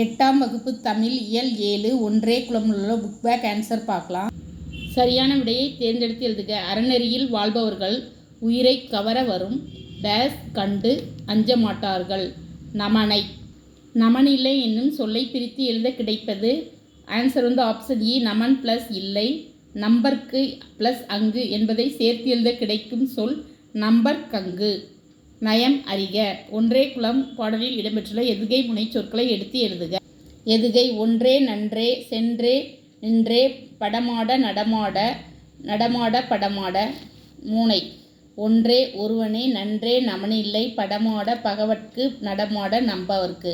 எட்டாம் வகுப்பு தமிழ் இயல் ஏழு ஒன்றே குளமில் உள்ள புக் பேக் ஆன்சர் பார்க்கலாம். சரியான விடையை தேர்ந்தெடுத்து எழுதுக. அறநெறியில் வாழ்பவர்கள் உயிரை கவர வரும். டேஸ் கண்டு அஞ்ச மாட்டார்கள். நமனை. நமன் இல்லை என்னும் சொல்லை பிரித்து எழுத கிடைப்பது ஆன்சர் வந்து ஆப்ஷன் இ e, நமன் ப்ளஸ் இல்லை. நம்பர்க்கு ப்ளஸ் அங்கு என்பதை சேர்த்து எழுத கிடைக்கும் சொல் நம்பர் கங்கு. நயம் அறிக. ஒன்றே குலம் பாடலில் இடம்பெற்றுள்ள எதுகை முனை சொற்களை எடுத்து எழுதுக. எதுகை ஒன்றே நன்றே சென்றே நின்றே படமாட நடமாட நடமாட படமாட. மூனை. ஒன்றே ஒருவனே நன்றே நமனில்லை படமாட பகவட்கு நடமாட நம்பவர்க்கு.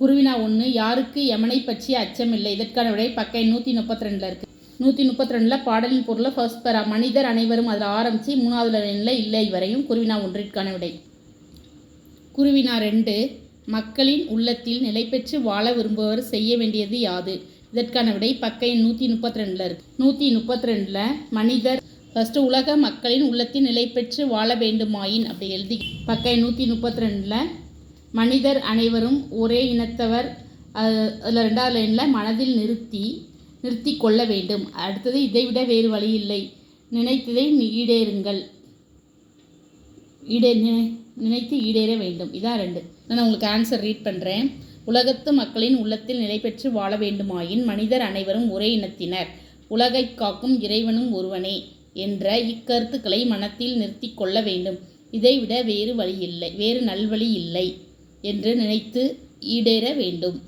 குருவினா ஒன்று யாருக்கு யமனை பற்றி அச்சமில்லை இதற்கான விடை பக்கை நூற்றி முப்பத்தி ரெண்டில் இருக்குது நூற்றி முப்பத்தி ரெண்டில் பாடலின் பொருளை ஃபர்ஸ்ட் பெறா. மனிதர் அனைவரும் அதில் ஆரம்பித்து மூணாவது லைனில் இல்லை வரையும் குருவினா ஒன்றிற்கான விடை. குருவினா ரெண்டு. மக்களின் உள்ளத்தில் நிலைபெற்று வாழ விரும்புபவர் செய்ய வேண்டியது யாது? இதற்கான விடை பக்கை நூற்றி முப்பத்தி ரெண்டில் இருக்கு. நூற்றி முப்பத்தி ரெண்டில் மனிதர் ஃபஸ்ட்டு உலக மக்களின் உள்ளத்தில் நிலை பெற்று வாழ வேண்டுமாயின் அப்படி எழுதி பக்கை நூற்றி முப்பத்தி ரெண்டில் மனிதர் அனைவரும் ஒரே இனத்தவர் அதில் ரெண்டாவது லைனில் மனதில் நிறுத்தி நிறுத்தி கொள்ள வேண்டும். அடுத்தது இதைவிட வேறு வழி இல்லை. நினைத்ததை ஈடேறுங்கள். ஈடே நினை- நினைத்து ஈடேற வேண்டும். இதான் ரெண்டு. நான் உங்களுக்கு ஆன்சர் ரீட் பண்ணுறேன் உலகத்து மக்களின் உள்ளத்தில் நிலை பெற்று வாழ வேண்டுமாயின் மனிதர் அனைவரும் ஒரே இனத்தினர். உலகைக் காக்கும் இறைவனும் ஒருவனே என்ற இக்கருத்துக்களை மனத்தில் நிறுத்தி கொள்ள வேண்டும். இதைவிட வேறு வழி இல்லை வேறு நல்வழி இல்லை என்று நினைத்து ஈடேற வேண்டும்.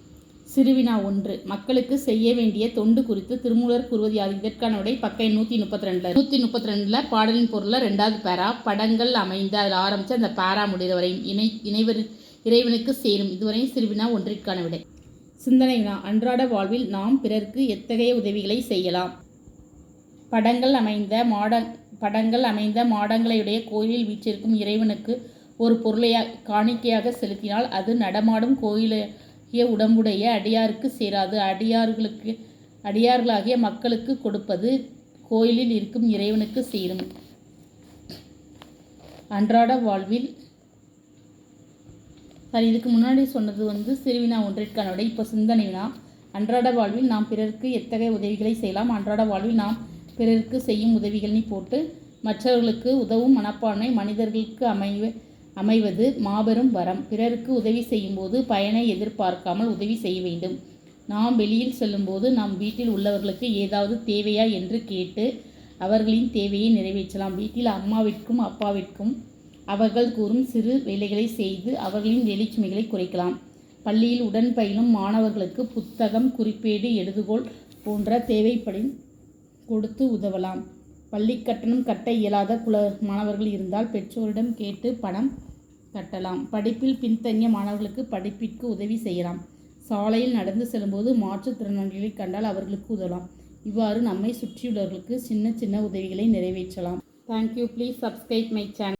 சிறுவினா ஒன்று. மக்களுக்கு செய்ய வேண்டிய தொண்டு குறித்து திருமூலர் கூறுவது யாது இதற்கான விடை பக்கை நூற்றி முப்பத்தி ரெண்டில் நூற்றி முப்பத்தி ரெண்டில் பாடலின் பொருளில் ரெண்டாவது பேரா படங்கள் அமைந்து அதில் ஆரம்பித்து அந்த பேரா முடிகிற வரையும் இணை இணைவர் இறைவனுக்கு சேரும். இதுவரையும் சிறுவினா ஒன்றிற்கான விடை சிந்தனை வினா அன்றாட வாழ்வில் நாம் பிறருக்கு எத்தகைய உதவிகளை செய்யலாம்? படங்கள் அமைந்த மாட படங்கள் அமைந்த மாடங்களையுடைய கோயிலில் வீற்றிருக்கும் இறைவனுக்கு ஒரு பொருளை காணிக்கையாக செலுத்தினால் அது நடமாடும் கோயிலை உடம்புடைய அடியாருக்கு சேராது. அடியார்களுக்கு அடியார்களாகிய மக்களுக்கு கொடுப்பது கோயிலில் இருக்கும் இறைவனுக்கு சேரும். அன்றாட வாழ்வில் சாரி இதுக்கு முன்னாடி சொன்னது வந்து சிறுவினா ஒன்றிற்கான விட இப்போ சிந்தனை வினா அன்றாட வாழ்வில் நாம் பிறருக்கு எத்தகைய உதவிகளை செய்யலாம்? அன்றாட வாழ்வில் நாம் பிறருக்கு செய்யும் உதவிகள்னு போட்டு மற்றவர்களுக்கு உதவும் மனப்பான்மை மனிதர்களுக்கு அமைவு அமைவது மாபெரும் வரம். பிறருக்கு உதவி செய்யும்போது பயனை எதிர்பார்க்காமல் உதவி செய்ய வேண்டும். நாம் வெளியில் செல்லும்போது நம் வீட்டில் உள்ளவர்களுக்கு ஏதாவது தேவையா என்று கேட்டு அவர்களின் தேவையை நிறைவேற்றலாம். வீட்டில் அம்மாவிற்கும் அப்பாவிற்கும் அவர்கள் கூறும் சிறு வேலைகளை செய்து அவர்களின் வெளிச்சுமைகளை குறைக்கலாம். பள்ளியில் உடன் பயிலும் மாணவர்களுக்கு புத்தகம் குறிப்பேடு எழுதுகோள் போன்ற தேவைப்படும் கொடுத்து உதவலாம். பள்ளி கட்டணம் கட்ட இயலாத குல மாணவர்கள் இருந்தால் பெற்றோரிடம் கேட்டு பணம் கட்டலாம். படிப்பில் பின்தங்கிய மாணவர்களுக்கு படிப்பிற்கு உதவி செய்யலாம். சாலையில் நடந்து செல்லும்போது மாற்றுத்திறனாளிகளை கண்டால் அவர்களுக்கு உதவலாம். இவ்வாறு நம்மை சுற்றியுள்ளவர்களுக்கு சின்ன சின்ன உதவிகளை நிறைவேற்றலாம். Thank you please subscribe my channel